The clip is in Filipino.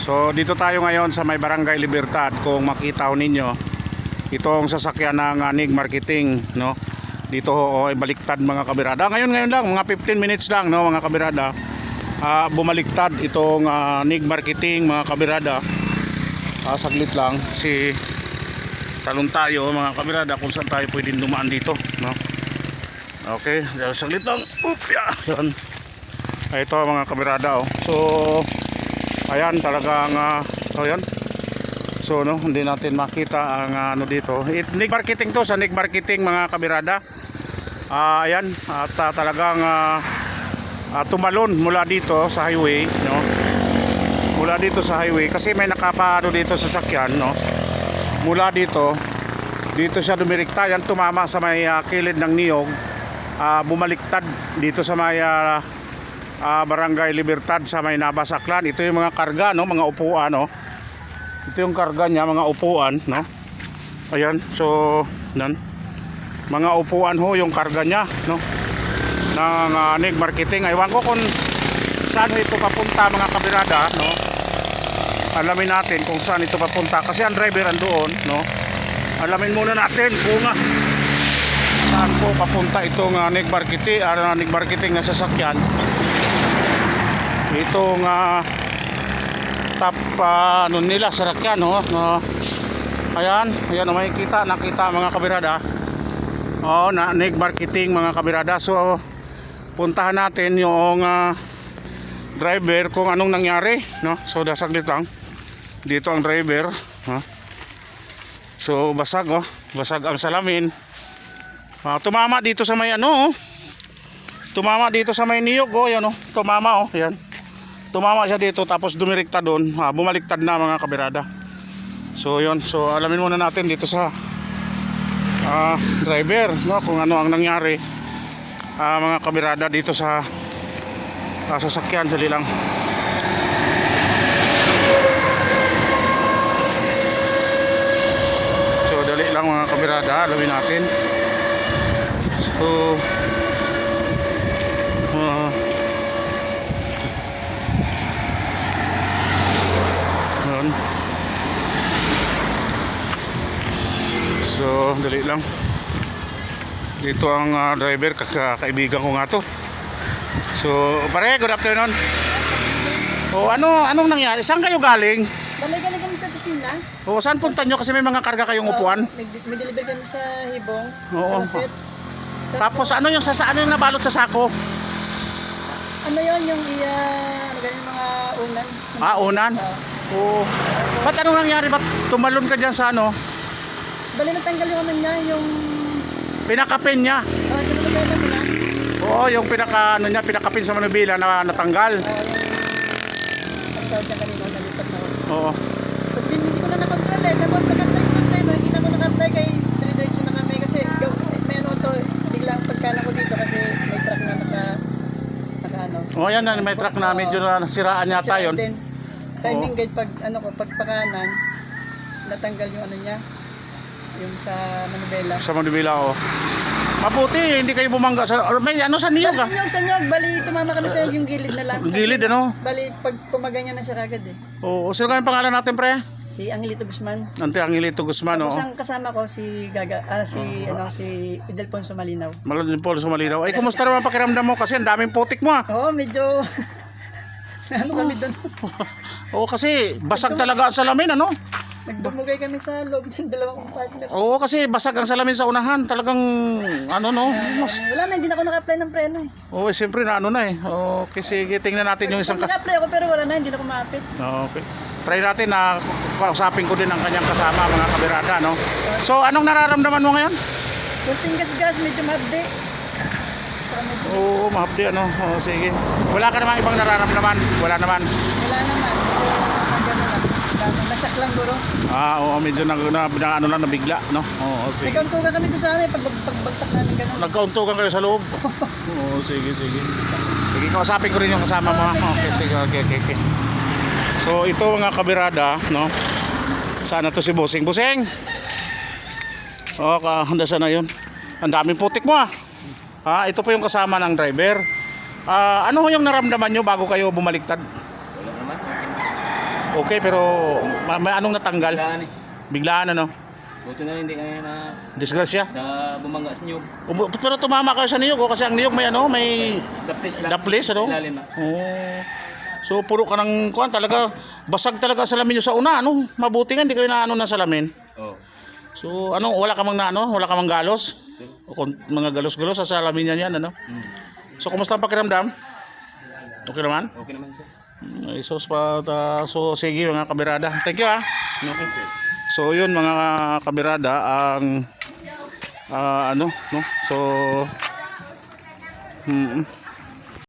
So dito tayo ngayon sa may Barangay Libertad kung makita ninyo itong sasakyan ng uh, NIG Marketing no. Dito ho oh, baliktad mga kabirada. Ngayon ngayon lang mga 15 minutes lang no mga kabirada. Ah, bumaliktad itong uh, NIG Marketing mga kabirada. Ah, saglit lang si talon tayo mga kabirada kung saan tayo pwedeng dumaan dito no. Okay, saglit lang. Oop, yeah. Ito mga kabirada oh. So ayan talagang uh, so yan. So no, hindi natin makita ang ah, ano dito. It, Nig marketing to sa Nig marketing mga kabirada. Ah, ayan at ah, talagang ah, ah, tumalon mula dito sa highway, no. Mula dito sa highway kasi may nakapaano dito sa sakyan, no. Mula dito dito siya dumirikta yan tumama sa may ah, kilid ng niyog ah, bumaliktad dito sa may ah, ah, Barangay Libertad sa may Nabasaklan. Ito yung mga karga, no, mga upuan, no. Ito yung karga niya, mga upuan, no. Ayan, so nan mga upuan ho yung karga niya, no. Ng uh, NIG Marketing. Aywan ko kung saan ito papunta mga kabirada, no. Alamin natin kung saan ito papunta kasi ang driver andoon, no. Alamin muna natin kung uh, saan po papunta itong uh, NIG Marketing, uh, NIG Marketing na sasakyan itong ah, top ah, ano nila sarakyan no, no? Ayan ayan oh, makikita nakita mga kabirada. Oh na nig marketing mga kabirada. So puntahan natin yung ah, driver kung anong nangyari no? So dasaglit lang dito ang driver ha so basag oh basag ang salamin. Ah, tumama dito sa may ano oh tumama dito sa may niyog oh yan oh tumama oh yan tumama siya dito tapos dumirekta doon. Ah, bumaliktad na mga kabirada. So yon so alamin muna natin dito sa ah, driver no kung ano ang nangyari ah, mga kabirada dito sa ah, sasakyan dali lang. So dali lang mga kabirada alamin natin. So ah, Yun. So, dali lang. Dito ang ah, driver, kaka- kaibigan ko nga to. So, pare, good afternoon. O, ano, anong nangyari? Saan kayo galing? Balik-balik kami sa opisina. O, saan punta nyo? Kasi may mga karga kayong upuan. May, may deliver kami sa Hibong. Oo. Sa Laset. Tapos, ano yung, sa, ano yung nabalot sa sako? Ano yon yung iya, ano ganyan mga unan. Ah, unan? Oo. Ba't anong nangyari? Ba't tumalon ka dyan sa ano? Bali natanggal yung ano niya, yung... Pinakapin niya. Uh, sa mga mo na. Oo, yung pinaka, ano niya, pinakapin sa manubila na natanggal. Uh, yung... Kanina, nalipat na ako. Oo. So, din, hindi ko na nakontrol eh. Tapos pag-apply ko apply, nakikita ko naka-apply kay diretso na kami kasi may ano to, biglang pagkala ko dito kasi may truck na naka... naka ano. O, yan na, may truck na medyo na siraan yata yun. timing guide pag ano ko pag pakanan natanggal yung ano niya yung sa manubela. sa Manubila o. Mabuti, hindi kayo bumangga sa or may ano sa niyog Bali ah. sanyog, sanyog, bali tumama kami sa yung gilid na lang. Gilid ano? Bali pag pumaganyan na siya kagad eh. Oo, sino kayong pangalan natin pre? Si Angelito Guzman. Ante Angelito Guzman. Tapos ang kasama ko si Gaga, ah, si ano si Idelfonso Malinaw. Maladin Paul Sumalinaw. Ay, kumusta naman pakiramdam mo? Kasi ang daming putik mo ah. Oo, medyo ano kami doon. Oo, kasi basag talaga ang salamin ano? Nagdumugay kami sa loob ng dalawang partner. Oo, kasi basag ang salamin sa unahan. Talagang ano no? Mas, Wala na, hindi na ako naka-apply ng preno eh. Oo, eh, siyempre na ano na eh. Okay, sige, tingnan natin yung isang... Ka- naka-apply ako pero wala na, hindi na ako maapit. okay. Try natin na kausapin ko din ang kanyang kasama, mga kabirada, no? So, anong nararamdaman mo ngayon? Kunting gas-gas, medyo mabdi. Saka medyo Oo, mahapdi ano. Oo, sige. Wala ka namang ibang nararamdaman? Wala naman. Wala naman. Medyo ano lang. Nasyak lang bro. Ah, oo, medyo na, na, na ano lang, nabigla, no? Oo, sige. Nagkauntugan kami doon sa ano pag, pagbagsak namin ganun. Nagkauntukan kayo sa loob? Oo, sige, sige. Sige, kausapin ko rin yung kasama mo. Okay, sige, okay, okay, okay. So, ito mga kabirada, no? Sana to si Busing. Busing! Oo, ka, handa na yun. Ang daming putik mo, ah. Ha, ito po yung kasama ng driver. Ah, ano ho yung naramdaman nyo bago kayo bumaliktad? Okay, pero ma- may anong natanggal? Kailangan eh. Biglaan ano? Buti na hindi kaya na Disgrasya. sa bumangga sa niyog. Umu- Pero tumama kayo sa niyog oh, kasi ang niyog may ano, may Daplis lang. Daplis, ano? Ilalim na. Oh. So puro ka ng kuan talaga basag talaga salamin nyo sa una ano mabuti nga hindi kayo na ano na salamin. Oh. So ano wala ka mang na ano wala ka mang galos. O kung mga galos-galos sa salamin niyan yan ano. Mm. So kumusta ang pakiramdam? Okay naman? Okay naman sir. Sus pa ta, so sige mga kabirada. Thank you ah. Okay. So yun mga kabirada ang ah, ano no. So hmm,